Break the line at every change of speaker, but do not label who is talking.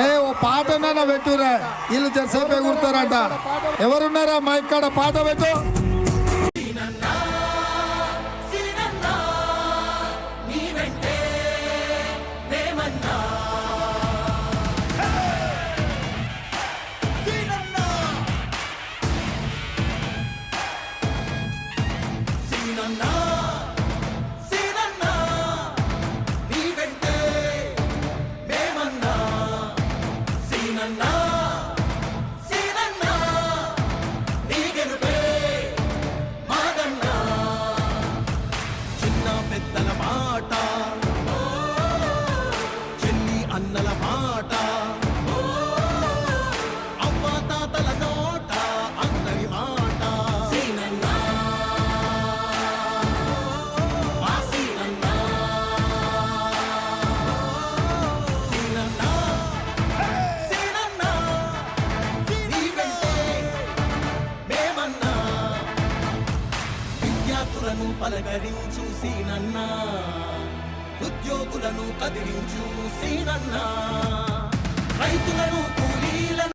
ఏ ఓ పాటనైనా పెట్టురా. వీళ్ళు జరసేపే కుడతారట ఎవరున్నారా మా ఇక్కడ పాట పెట్టు.
No. సినన్నా సినన్నా నీ గెలుపే మాదన్నా. చిన్న పెద్దల మాట విద్యార్థులను పలకరించు సీనన్నా. ఉద్యోగులను కదిలించు సీనన్నా. రైతులను